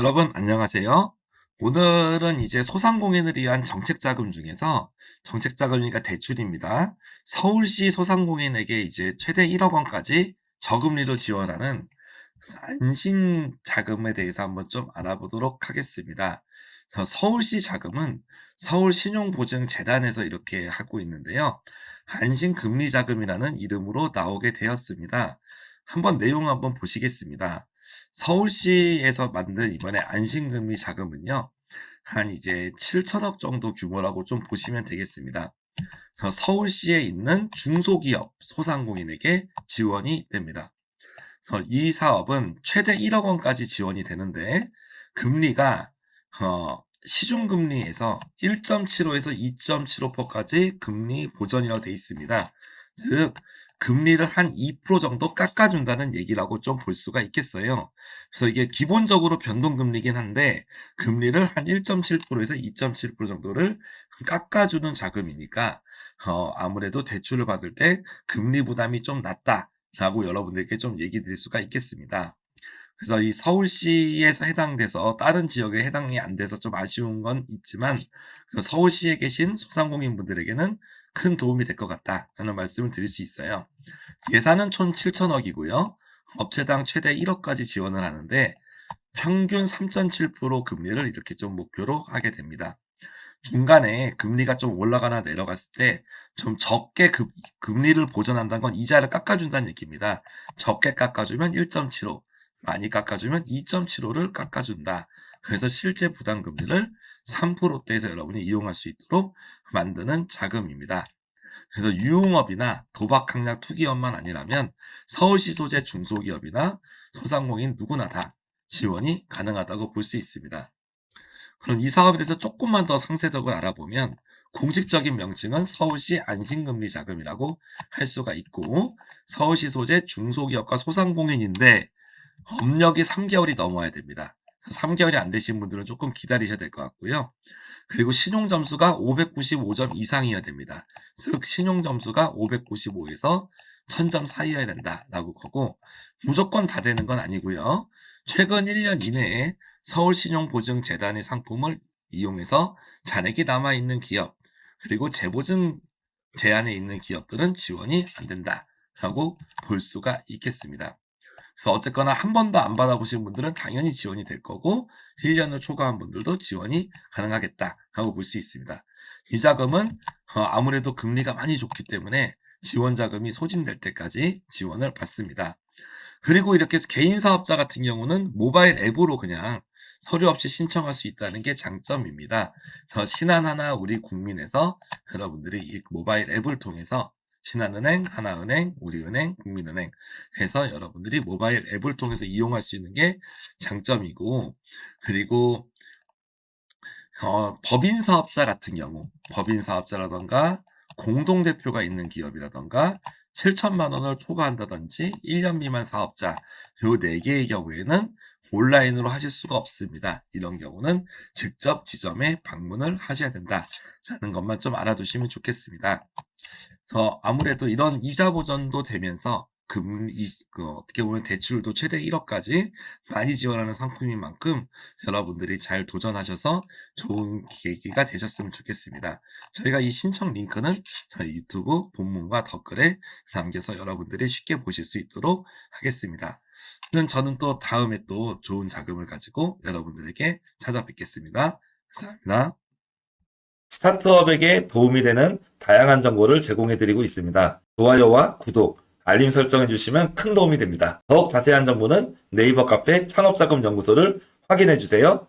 여러분 안녕하세요. 오늘은 이제 소상공인을 위한 정책자금 중에서 정책자금이니까 대출입니다. 서울시 소상공인에게 이제 최대 1억 원까지 저금리로 지원하는 안심 자금에 대해서 한번 좀 알아보도록 하겠습니다. 서울시 자금은 서울신용보증재단에서 이렇게 하고 있는데요. 안심금리자금이라는 이름으로 나오게 되었습니다. 한번 내용 한번 보시겠습니다. 서울시에서 만든 이번에 안심금리 자금은요. 한 이제 7천억 정도 규모라고 좀 보시면 되겠습니다. 서울시에 있는 중소기업, 소상공인에게 지원이 됩니다. 이 사업은 최대 1억 원까지 지원이 되는데 금리가 어, 시중금리에서 1.75에서 2.75%까지 금리 보전이라고 되어 있습니다. 즉 금리를 한 2% 정도 깎아준다는 얘기라고 좀 볼 수가 있겠어요. 그래서 이게 기본적으로 변동금리긴 한데 금리를 한 1.7%에서 2.7% 정도를 깎아주는 자금이니까 어, 아무래도 대출을 받을 때 금리 부담이 좀 낮다라고 여러분들께 좀 얘기 드릴 수가 있겠습니다. 그래서 이 서울시에서 해당돼서 다른 지역에 해당이 안 돼서 좀 아쉬운 건 있지만 그 서울시에 계신 소상공인 분들에게는 큰 도움이 될 것 같다라는 말씀을 드릴 수 있어요. 예산은 총 7천억이고요. 업체당 최대 1억까지 지원을 하는데 평균 3.7% 금리를 이렇게 좀 목표로 하게 됩니다. 중간에 금리가 좀 올라가나 내려갔을 때 좀 적게 금, 금리를 보전한다는 건 이자를 깎아준다는 얘기입니다. 적게 깎아주면 1.75, 많이 깎아주면 2.75를 깎아준다. 그래서 실제 부담금리를 3%대에서 여러분이 이용할 수 있도록 만드는 자금입니다. 그래서 유흥업이나 도박항약 투기업만 아니라면 서울시 소재 중소기업이나 소상공인 누구나 다 지원이 가능하다고 볼 수 있습니다. 그럼 이 사업에 대해서 조금만 더 상세적으로 알아보면 공식적인 명칭은 서울시 안심금리 자금이라고 할 수가 있고 서울시 소재 중소기업과 소상공인인데 업력이 3개월이 넘어야 됩니다. 3개월이 안 되신 분들은 조금 기다리셔야 될 것 같고요. 그리고 신용 점수가 595점 이상이어야 됩니다. 즉 신용 점수가 595에서 1000점 사이여야 된다라고 거고 무조건 다 되는 건 아니고요. 최근 1년 이내에 서울신용보증재단의 상품을 이용해서 잔액이 남아 있는 기업 그리고 재보증 제한에 있는 기업들은 지원이 안 된다라고 볼 수가 있겠습니다. 그래서 어쨌거나 한 번도 안 받아보신 분들은 당연히 지원이 될 거고 1년을 초과한 분들도 지원이 가능하겠다라고 볼 수 있습니다. 이 자금은 어, 아무래도 금리가 많이 좋기 때문에 지원 자금이 소진될 때까지 지원을 받습니다. 그리고 이렇게 해서 개인 사업자 같은 경우는 모바일 앱으로 그냥 서류 없이 신청할 수 있다는 게 장점입니다. 그래서 신한 하나 우리 국민에서 여러분들이 이 모바일 앱을 통해서 신한은행, 하나은행, 우리은행, 국민은행 해서 여러분들이 모바일 앱을 통해서 이용할 수 있는 게 장점이고 그리고 어, 법인 사업자 같은 경우 법인 사업자라던가 공동대표가 있는 기업이라던가 7천만 원을 초과한다든지 1년 미만 사업자 요 4개의 경우에는 온라인으로 하실 수가 없습니다. 이런 경우는 직접 지점에 방문을 하셔야 된다라는 것만 좀 알아두시면 좋겠습니다. 그래서 아무래도 이런 이자 보전도 되면서 금, 이, 그 어떻게 보면 대출도 최대 1억까지 많이 지원하는 상품인 만큼 여러분들이 잘 도전하셔서 좋은 계기가 되셨으면 좋겠습니다. 저희가 이 신청 링크는 저희 유튜브 본문과 댓글에 남겨서 여러분들이 쉽게 보실 수 있도록 하겠습니다. 그럼 저는 또 다음에 또 좋은 자금을 가지고 여러분들에게 찾아뵙겠습니다. 감사합니다. 스타트업에게 도움이 되는 다양한 정보를 제공해드리고 있습니다. 좋아요와 구독, 알림 설정해주시면 큰 도움이 됩니다. 더욱 자세한 정보는 네이버 카페 창업자금연구소를 확인해주세요.